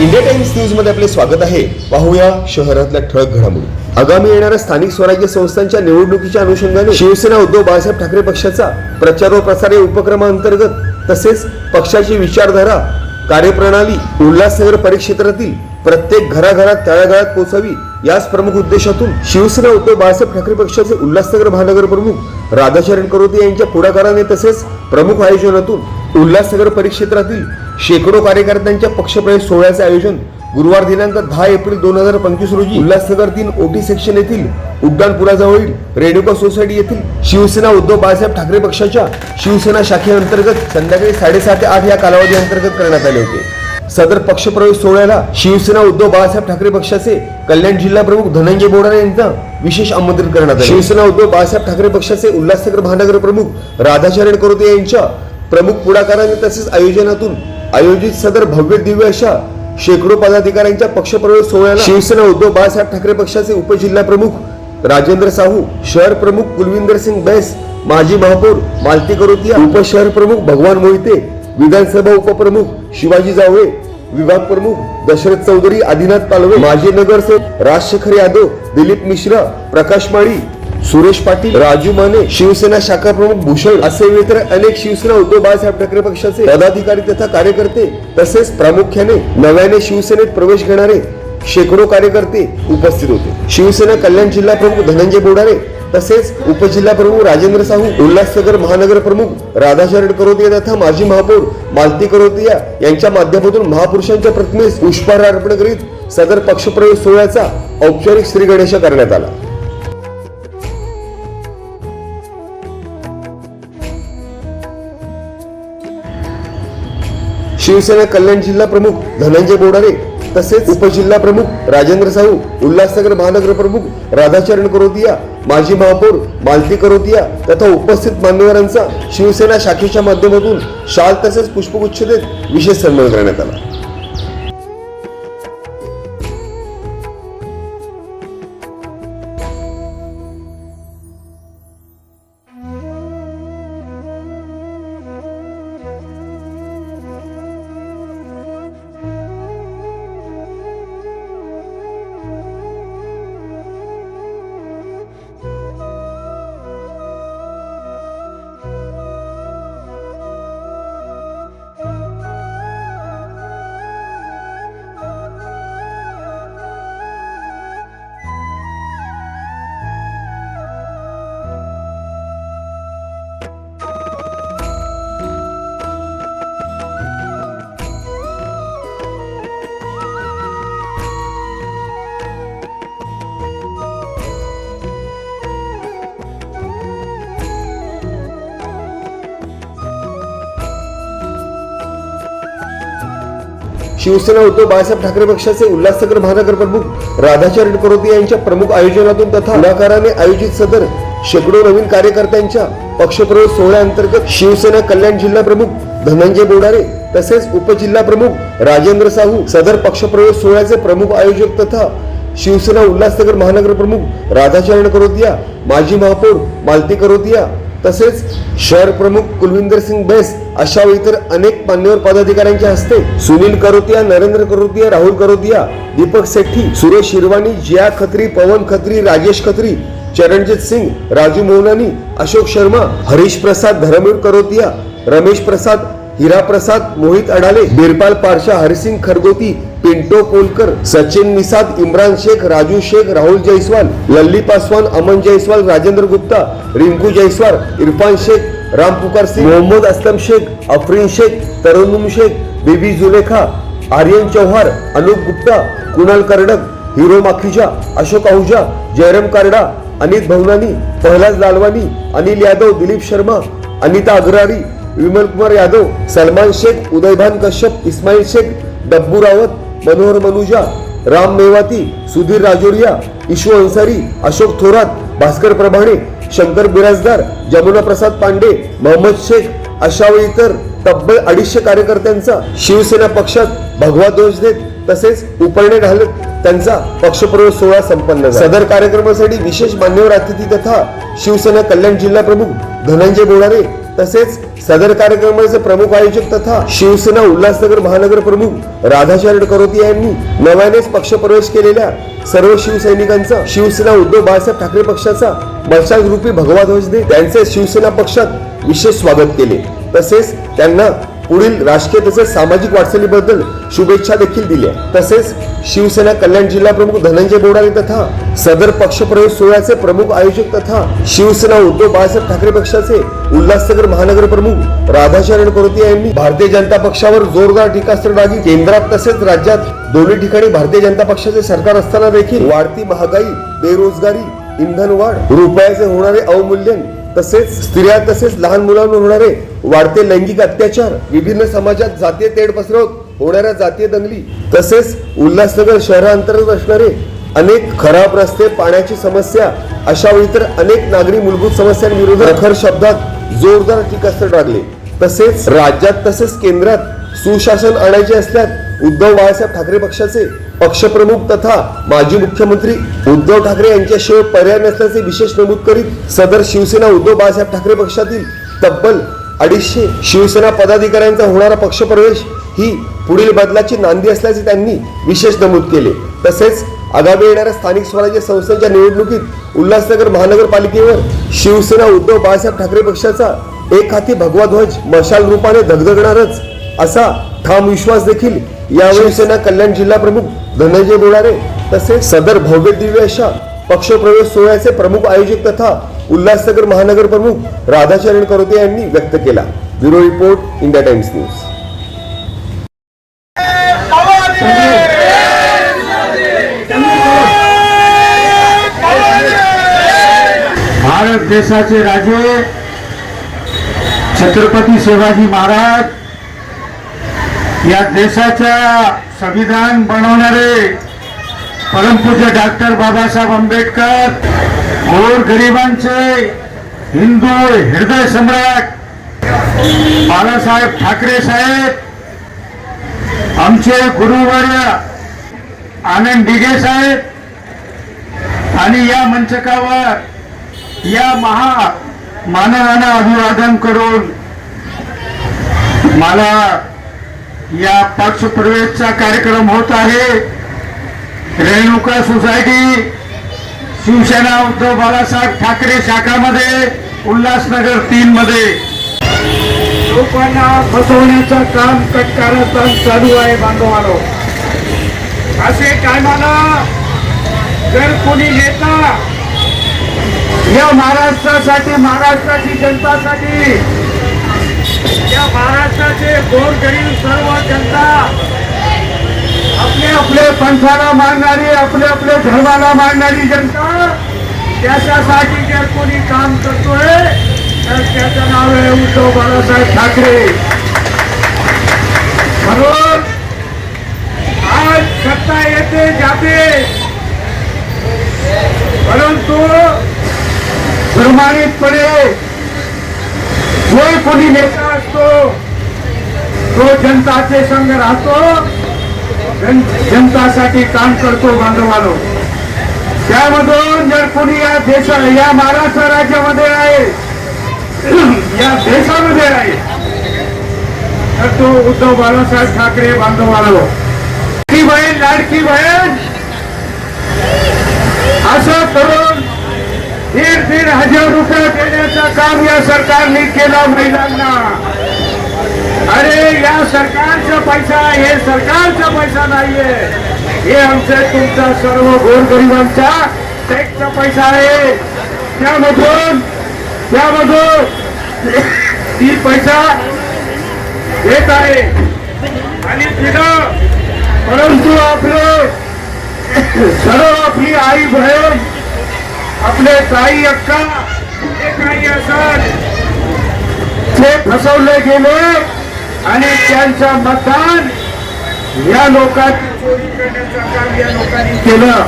India times न्यूजमध्ये आपले स्वागत आहे. पाहूया शहरातल्या ठळक घडामोडी. आगामी येणाऱ्या स्थानिक स्वराज्य संस्थांच्या निवडणुकीच्या अनुषंगाने शिवसेना उद्धव बाळासाहेब ठाकरे पक्षाचा प्रचार व प्रसार या उपक्रमांतर्गत तसेच पक्षाची विचारधारा कार्यप्रणाली उल्हासनगर परिक्षेत्रातील प्रत्येक घराघरात तळागाळात पोहोचावी याच प्रमुख उद्देशातून शिवसेना उद्धव बाळासाहेब ठाकरे पक्षाचे उल्हासनगर महानगर प्रमुख राधाचरण करोते यांच्या पुढाकाराने तसेच प्रमुख आयोजनातून उल्हासनगर परिक्षेत्रातील शेकडो कार्यकर्त्यांच्या पक्षप्रवेश सोहळ्याचे आयोजन गुरुवार दिनांक दहा एप्रिल दोन हजार पंचवीस रोजी उल्हासनगर तीन ओटी सेक्शन येथील उड्डाणपुराजवळील रेणुका सोसायटी येथील शिवसेना उद्धव बाळासाहेब ठाकरे पक्षाच्या शिवसेना शाखेअंतर्गत संध्याकाळी साडेसहा ते आठ या कालावधी अंतर्गत करण्यात आले होते. सदर पक्षप्रवेश सोहळ्याला शिवसेना उद्धव बाळासाहेब ठाकरे पक्षाचे कल्याण जिल्हा प्रमुख धनंजय बोडारे यांचा विशेष आमंत्रित करण्यात आले. शिवसेना उद्धव बाळासाहेब ठाकरे पक्षाचे उल्हासनगर महानगर प्रमुख राधाचरण करोते यांच्या प्रमुख पुढाकाराने तसेच आयोजनातून आयोजित सदर भव्य दिव्य अशा शेकडो पदाधिकाऱ्यांच्या पक्षप्रवेश सोहळ्याला शिवसेना उद्धव बाळासाहेब ठाकरे पक्षाचे उपजिल्हा प्रमुख राजेंद्र साहू शहर प्रमुख कुलविंदर सिंग बैस माजी महापौर मालती करोतिया उपशहर प्रमुख भगवान मोहिते विधानसभा उपप्रमुख शिवाजी जावळे विभाग प्रमुख दशरथ चौधरी आदिनाथ पालवे माजी नगरसेवक राजशेखर यादव दिलीप मिश्रा प्रकाश माळी सुरेश पाटील राजू माने शिवसेना शाखा प्रमुख भूषण असे इतर अनेक शिवसेना उद्धव बाळासाहेब ठाकरे पक्षाचे पदाधिकारी तथा कार्यकर्ते तसेच प्रामुख्याने नव्याने शिवसेनेत प्रवेश घेणारे शेकडो कार्यकर्ते उपस्थित होते. शिवसेना कल्याण जिल्हा प्रमुख धनंजय बोडारे तसेच उपजिल्हा प्रमुख राजेंद्र साहू उल्हासनगर महानगर प्रमुख राधाशरण करोतिया तथा माजी महापौर मालती करोतिया यांच्या माध्यमातून महापुरुषांच्या प्रतिमेस पुष्पहार अर्पण करीत सदर पक्षप्रवेश सोहळ्याचा औपचारिक श्री गणेश करण्यात आला. शिवसेना कल्याण जिल्हा प्रमुख धनंजय बोडारे तसेच उपजिल्हा प्रमुख राजेंद्र साहू उल्हासनगर महानगर प्रमुख राधाचरण करोतिया माजी महापौर मालती करोतिया तथा उपस्थित मान्यवरांचा शिवसेना शाखेच्या माध्यमातून शाल तसेच पुष्पगुच्छ देत विशेष सन्मान करण्यात आला. शिवसेना उद्धव बाळासाहेब ठाकरे पक्षाचे उल्हासनगर महानगर प्रमुख राधाचरण करोते यांच्या प्रमुख आयोजनातून तथा पुढाकाराने आयोजित सदर शेकडो नवीन कार्यकर्त्यांच्या पक्षप्रवेश सोहळ्याअंतर्गत शिवसेना कल्याण जिल्हा प्रमुख धनंजय बोडारे तसेच उपजिल्हा प्रमुख राजेंद्र साहू सदर पक्षप्रवेश सोहळ्याचे प्रमुख आयोजक तथा शिवसेना उल्हासनगर महानगर प्रमुख राधाचरण करोतिया माजी महापौर मालती करोतिया तसेच शहर प्रमुख कुलविंदर सिंग बैस अशा व इतर अनेक मान्यवर पदाधिकाऱ्यांच्या हस्ते सुनील करोतिया नरेंद्र करोतिया राहुल करोतिया दीपक सेठी सुरेश शिरवानी जिया खत्री पवन खत्री राजेश खत्री चरणजित सिंग राजू मोहनानी अशोक शर्मा हरीश प्रसाद धर्मवीर करोतिया रमेश प्रसाद हिरा प्रसाद मोहित अडाले बिरपाल पारशा हरिसिंग खरगोती पिंटो कोलकर सचिन निसाद इम्रान शेख राजू शेख राहुल जयस्वाल लल्ली पासवान अमन जयस्वाल राजेंद्र गुप्ता रिंकू जयस्वाल इरफान शेख राम पुकार सिंग मोहम्मद असलम शेख अफरीन शेख तरुणुम शेख बेबी जुलेखा आर्यन चौहार अनूप गुप्ता कुणाल कर्डक हिरो माखीजा अशोक आहुजा जयराम कार्डा अनित भवनानी पहलाज लालवानी अनिल यादव दिलीप शर्मा अनिता अग्रारी विमल कुमार यादव सलमान शेख उदयभान कश्यप इस्माईल शेख डब्बू रावत मनोहर मनुजा राम मेवाती सुधीर राजोरिया इशू अन्सारी अशोक थोरात भास्कर प्रभाणे शंकर बिराजदार जमुना प्रसाद पांडे मोहम्मद शेख अशा व इतर तब्बल अडीचशे कार्यकर्त्यांचा शिवसेना पक्षात भगवा दोष देत तसेच उपरणे घालत त्यांचा पक्षप्रवेश सोहळा संपन्न सदर कार्यक्रमासाठी विशेष मान्यवर अतिथी तथा शिवसेना कल्याण जिल्हा प्रमुख धनंजय बोडारे तसेच सदर कार्यक्रमाचे प्रमुख आयोजक तथा शिवसेना उल्हासनगर महानगर प्रमुख राधाचरण करोती यांनी नव्यानेच पक्ष प्रवेश केलेल्या सर्व शिवसैनिकांचा शिवसेना उद्धव बाळासाहेब ठाकरे पक्षाचा मशाल रूपी भगवा ध्वज देत त्यांचे शिवसेना पक्षात विशेष स्वागत केले. तसेच त्यांना पुढील राजकीय तसेच सामाजिक वाटचालीबद्दल शुभेच्छा देखील दिल्या तसेच शिवसेना कल्याण जिल्हा प्रमुख धनंजय बोडारे तथा सदर पक्षप्रवेश सोहळ्याचे प्रमुख आयोजक तथा शिवसेना उद्धव बाळासाहेब ठाकरे पक्षाचे उल्हासनगर महानगर प्रमुख राधाचरण करोती यांनी भारतीय जनता पक्षावर जोरदार टीकास्त्र डागी केंद्रात तसेच राज्यात दोन्ही ठिकाणी भारतीय जनता पक्षाचे सरकार असताना देखील वाढती महागाई बेरोजगारी इंधन वाढ रुपयाचे होणारे अवमूल्यन तसेच स्त्रिया तसेच लहान मुलांवर होणारे वाढते लैंगिक अत्याचार विभिन्न समाजात जातीय तेढ पसरवत होणाऱ्या जातीय दंगली तसेच उल्हासनगर शहरांतर्गत असणारे अनेक खराब रस्ते पाण्याची समस्या अशा वेळी तर अनेक नागरी मूलभूत समस्यांविरोधात प्रखर शब्दात जोरदार टीकास्त्र टाकले तसेच राज्यात तसेच केंद्रात सुशासन आणायचे असल्यास उद्धव बाळासाहेब ठाकरे पक्षाचे पक्षप्रमुख तथा माजी मुख्यमंत्री उद्धव ठाकरे यांच्याशिवाय पर्याय नसल्याचे विशेष नमूद करीत सदर शिवसेना उद्धव बाळासाहेब ठाकरे पक्षातील तब्बल अडीचशे शिवसेना पदाधिकाऱ्यांचा होणारा पक्षप्रवेश ही पुढील बदलाची नांदी असल्याचे त्यांनी विशेष नमूद केले. तसेच आगामी येणाऱ्या स्थानिक स्वराज्य संस्थांच्या निवडणुकीत उल्हासनगर महानगरपालिकेवर शिवसेना उद्धव बाळासाहेब ठाकरे पक्षाचा एक हाती भगवा ध्वज मशाल रूपाने धगधगणारच असा ठाम विश्वास देखील यावेळी सेना कल्याण जिल्हा प्रमुख धनंजय बोडारे तसेच सदर भव्य दिव्य अशा पक्षप्रवेश सोहळ्याचे प्रमुख आयोजक तथा उल्हासनगर महानगर प्रमुख राधाचरण करोते यांनी व्यक्त केला. Bureau report India Times news. Bharat देशाचे राजे छत्रपती शिवाजी महाराज या देशाच्या संविधान बनवणारे परमपूज्य डॉक्टर बाबासाहेब आंबेडकर गोर गरिबांचे हिंदू हृदय सम्राट बाळासाहेब ठाकरे साहेब आमचे गुरुवर्य आनंद दिघे साहेब आणि या मंचकावर या महा मानवानं अभिवादन करून मला या पक्ष प्रवेशचा कार्यक्रम होत आहे. रेणुका सोसायटी शिवसेना उद्धव बाळासाहेब ठाकरे शाखामध्ये उल्हासनगर तीन मध्ये लोकांना फसवण्याचं काम कटकारस्थान चालू आहे बांधवानो. असे टायमाला जर कोणी नेता या महाराष्ट्रासाठी महाराष्ट्राची जनतासाठी या महाराष्ट्राचे गोरगरीब सर्व जनता आपले आपले पंथाला मानणारी आपले आपले धर्माला मानणारी जनता त्याच्यासाठी जर कोणी काम करतोय तर त्याचं नाव आहे उद्धव बाळासाहेब ठाकरे. म्हणून आज सत्ता येते जाते. परंतु प्रमाणितपणे जो कोणी नेता असतो तो जनताचे संघ राहतो जन- जनतासाठी काम करतो बांधवानो. त्यामधून जर कोणी या देशा या महाराष्ट्र राज्यामध्ये आहे या देशामध्ये आहे तर तो उद्धव बाळासाहेब ठाकरे बांधवानो. लाडकी बहीण लाडकी बहीण असं करून दीड दीड हजार रुपये देण्याचं काम या सरकारने केलं महिलांना. अरे या सरकारचा पैसा हे सरकारचा पैसा नाहीये. हे आमचे तुमचा सर्व गोरगरिबांचा टॅक्सचा पैसा आहे. त्यामधून त्यामधून ती पैसा येत आहे. आणि तिथं परंतु आपलं सर्व आपली आई बहीण आपले ताई अक्का जे काही असत ते फसवले गेले आणि त्यांचं मतदान या लोकांनी चोरी करण्याचं काम या लोकांनी केलं.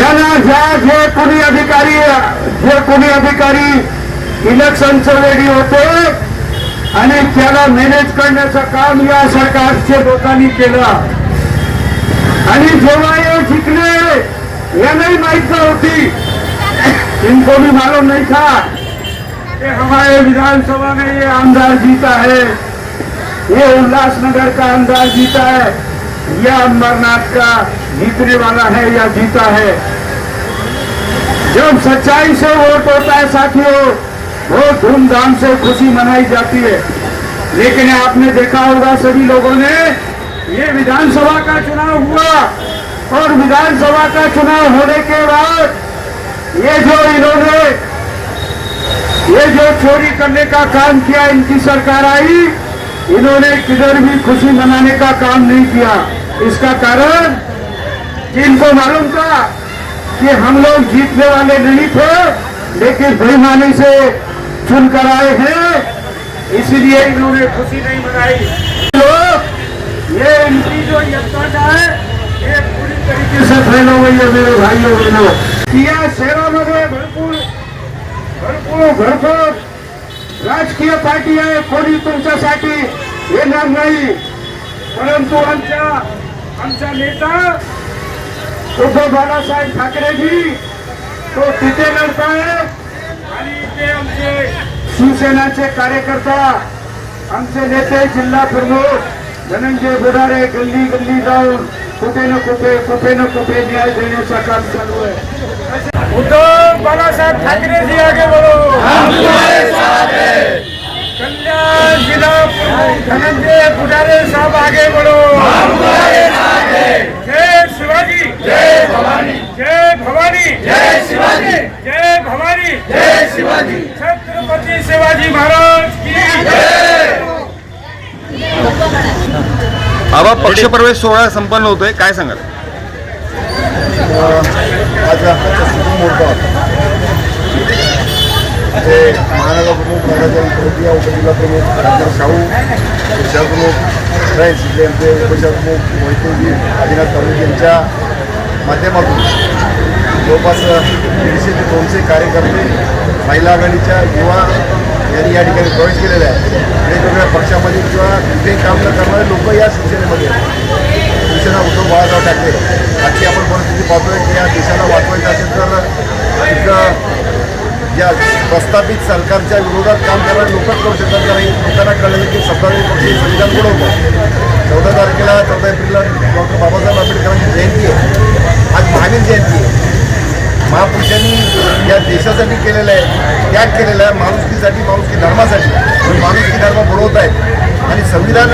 याला ज्या जे कोणी अधिकारी जे कोणी अधिकारी इलेक्शनचं रेडी होते आणि त्याला मॅनेज करण्याचं काम या सरकारच्या लोकांनी केलं. आणि जेव्हा हे नहीं यांनाही माहित नव्हती इनको भी मालूम नहीं था कि हमारे विधानसभा में ये आमदार जीता है। ये उल्लासनगर का आमदार जीता है। या अमरनाथ का जीतने वाला है या जीता है। जब सच्चाई से वोट होता है साथियों, बहुत धूमधाम से खुशी मनाई जाती है। लेकिन आपने देखा होगा सभी लोगों ने, ये विधानसभा का चुनाव हुआ। और विधानसभा का चुनाव होने के बाद ये जो इन्होंने, ये जो चोरी करने का काम किया, इनकी सरकार आई, इन्होंने किधर भी खुशी मनाने का काम नहीं किया। इसका कारण इनको मालूम था कि हम लोग जीतने वाले नहीं थे, लेकिन बेईमानी से चुनकर आए हैं, इसलिए इन्होंने खुशी नहीं मनाई। लोग ये इनकी जो यंत्रणा है, ये तरीके से फैलो हुई है मेरे भाइयों बहनों किया शहरामध्ये भरपूर भरपूर भरपूर राजकीय पार्टी आहे. कोणी तुमच्यासाठी येणार नाही. परंतु आमच्या आमचा नेता उद्धव बाळासाहेब ठाकरेजी तो तिथे लढताय. आणि ते आमचे शिवसेनाचे कार्यकर्ता आमचे नेते जिल्हा प्रमुख धनंजय बुडारे गल्ली गल्ली जाऊन कुठे ना कुठे कुठे ना कुठे न्याय देण्याचं काम चालू आहे. उद्धव बाळासाहेब ठाकरे जी आगे बढ़ो कल्याण जिला धनंजय बुडारे साहब आगे बढ़ो जय शिवाजी. जय भवानी. जय भवानी. जय शिवाजी. जय भवानी. जय शिवाजी. छत्रपती शिवाजी महाराज की जय. बाबा पक्षप्रवेश सोहळा संपन्न होतोय. काय सांगाल? आज शुभ मुहूर्त होता. प्रमुख नगरजन शाहू फ्रेंड्स इथले आमचे आदिनाथ यांच्या माध्यमातून जवळपास दीडशे ते दोनशे कार्यकर्ते महिला आघाडीच्या युवा यांनी या ठिकाणी प्रवेश केलेला आहे. वेगवेगळ्या पक्षामध्ये किंवा कुठेही काम न करणारे लोक या शिवसेनेमध्ये शिवसेना उद्धव बाळासाहेब ठाकरे. आजची आपण परिस्थिती पाहतोय की या देशाला वाचवायचं असेल तर एक या प्रस्थापित सरकारच्या विरोधात काम करणारे लोकच करू शकतात. कारण लोकांना कळलं की सत्ताधारी पक्ष संविधान बुडवतो चौदा तारखेला चौदा एप्रिलला डॉक्टर बाबासाहेब आंबेडकरांची जयंती आहे. आज महावीर जयंती आहे. महापुरुषांनी या देशासाठी केलेलं आहे त्याग केलेला आहे माणुसकीसाठी माणुसकी धर्मासाठी. पण माणुसकी धर्म बुडवत आहेत. आणि संविधान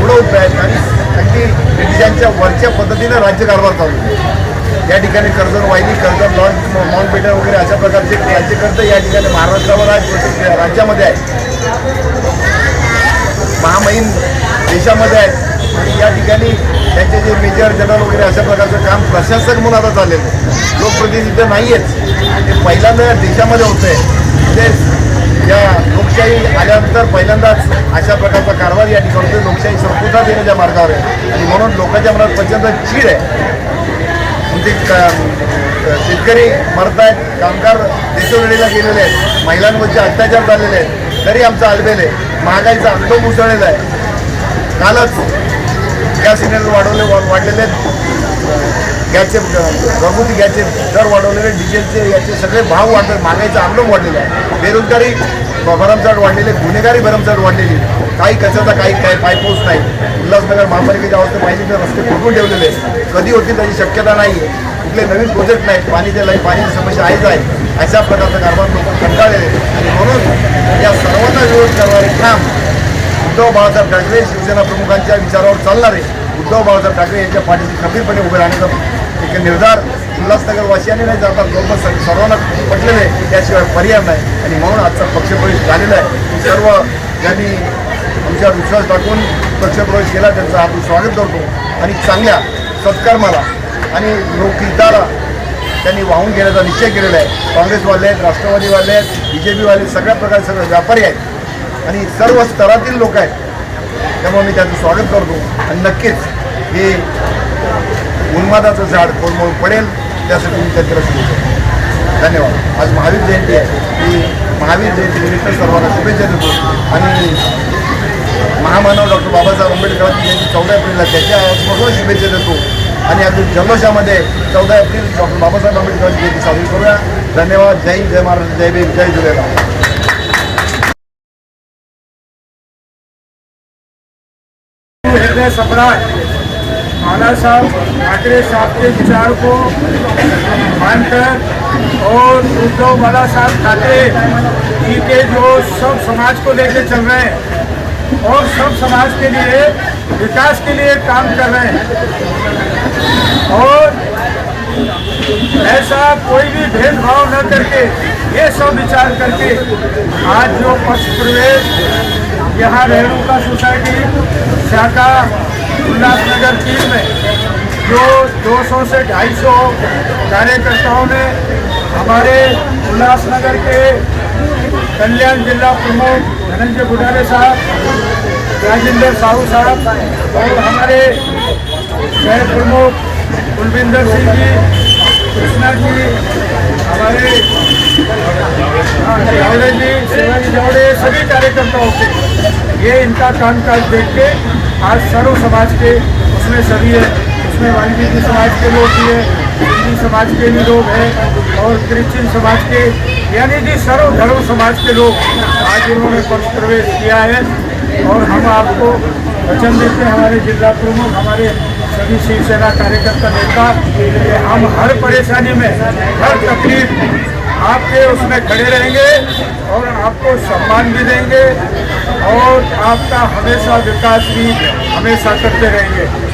बुडवत आहेत आणि अगदी ब्रिटिशांच्या वरच्या पद्धतीनं राज्यकारभार चालू या ठिकाणी कर्जन वाहिनी कर्जन लॉन माउंट बेटर वगैरे अशा प्रकारचे राज्यकर्ते या ठिकाणी महाराष्ट्रावर आज राज्यामध्ये आहेत महामहिम देशामध्ये आहेत आणि या ठिकाणी त्यांचे जे मेजर जनरल वगैरे अशा प्रकारचं काम प्रशासक म्हणून आता चाललेलं आहे लोकप्रतिनिधी नाही आहेत ते पहिल्यांदा देशामध्ये होत आहे म्हणजे या लोकशाही आल्यानंतर पहिल्यांदाच अशा प्रकारचा कारभार या ठिकाणी लोकशाही संपुष्टात येण्याच्या मार्गावर आहे. आणि म्हणून लोकांच्या मनात प्रचंड चीड आहे. म्हणजे शेतकरी मरत आहेत कामगार देशोवेळीला गेलेले आहेत. महिलांवरचे अत्याचार झालेले आहेत. तरी आमचा आलबेल आहे. महागाईचा अंत मुसळलेला आहे. कालच गॅस सिलेंडर वाढवले वा- वाढलेले आहेत. गॅसचे घरगुती गॅसचे दर वाढवलेले डिझेलचे याचे सगळे भाव वाढले महागाईचं आंदोलन वाढलेला आहे. बेरोजगारी भरमसाट भरमसाठ गुन्हेगारी भरमसाठ वाढलेली. काही कचऱ्याचा काही काही पायपोच नाही. उल्हासनगर महापालिकेच्या अवस्था पाहिजे तर रस्ते फुटून ठेवलेले आहेत. कधी होतील त्याची शक्यता नाही आहे. कुठले नवीन प्रोजेक्ट नाहीत. पाणी द्यायला पाण्याची समस्या आहेच आहे. अशा प्रकारचा कारभार लोक कंटाळलेले आहेत. आणि म्हणून या सर्वांना विरोध करणारे काम उद्धव बाळासाहेब ठाकरे शिवसेना प्रमुखांच्या विचारावर चालणारे उद्धव बाळासाहेब ठाकरे यांच्या पाठीशी खंबीरपणे उभे राहण्याचा एक निर्धार उल्हासनगरवासियांनी नाही जातात जवळपास सर्वांना पटलेले त्याशिवाय पर्याय नाही. आणि म्हणून आजचा पक्षप्रवेश झालेला आहे. सर्व ज्यांनी आमच्यावर विश्वास टाकून पक्षप्रवेश केला त्यांचं आपण स्वागत करतो. आणि चांगल्या सत्कर्माला आणि लोकहिताला त्यांनी वाहून घेण्याचा निश्चय केलेला आहे. काँग्रेसवाले आहेत राष्ट्रवादीवाले आहेत बी जे पीवाले सगळ्या प्रकारचे सगळे व्यापारी आहेत. आणि सर्व स्तरातील लोक आहेत. त्यामुळे मी त्याचं स्वागत करतो. आणि नक्कीच हे उन्मादाचं झाड कोणमोळ पडेल त्यासाठी मी त्याच्याला करतो धन्यवाद. आज महावीर जयंती आहे. मी महावीर जयंतीनिमित्त सर्वांना शुभेच्छा देतो. आणि महामानव डॉक्टर बाबासाहेब आंबेडकरांची जयंती चौदा एप्रिलला त्याच्या आजपासून शुभेच्छा देतो. आणि अगदी जल्लोषामध्ये चौदा एप्रिल डॉक्टर बाबासाहेब आंबेडकरांची जयंती साजरी करूया. धन्यवाद. जय हिंद, जय महाराष्ट्र जय भीम जय झुलेलाल पहले सम्राट बालासाहब ठाकरे साहब के विचार को मानकर और उद्धव बाला साहब ठाकरे जी के जो सब समाज को लेकर चल रहे हैं और सब समाज के लिए, विकास के लिए काम कर रहे हैं। और ऐसा कोई भी भेदभाव न करके, ये सब विचार करके आज जो पक्ष प्रवेश यहाँ रेणुका सोसाइटी शाखा उल्लासनगर तीन में जो 200 से 250 कार्यकर्ताओं ने हमारे उल्लासनगर के कल्याण जिला प्रमुख धनंजय बुढ़ारे साहब राजेंद्र साहू साहब और हमारे शहर प्रमुख कुलविंदर सिंह जी कृष्णा जी हमारे हाँ, जावड़े जी शिवाजी जावड़े सभी कार्यकर्ताओं के। ये इनका कामकाज देख के आज सर्व समाज के, उसमें सभी है, उसमें वाल्मीकि समाज के लोग भी है, हिंदी समाज के भी लोग हैं, और क्रिश्चियन समाज के, यानी कि सर्व धर्म समाज के लोग आज इन्होंने पक्ष प्रवेश किया है, और हम आपको वचन देते हैं, हमारे जिला प्रमुख, हमारे सभी शिवसेना कार्यकर्ता नेता, कि हम हर परेशानी में, हर तकलीफ़ आपके उसमें खड़े रहेंगे, और आपको सम्मान भी देंगे और आपका हमेशा विकास भी हमेशा करते रहेंगे।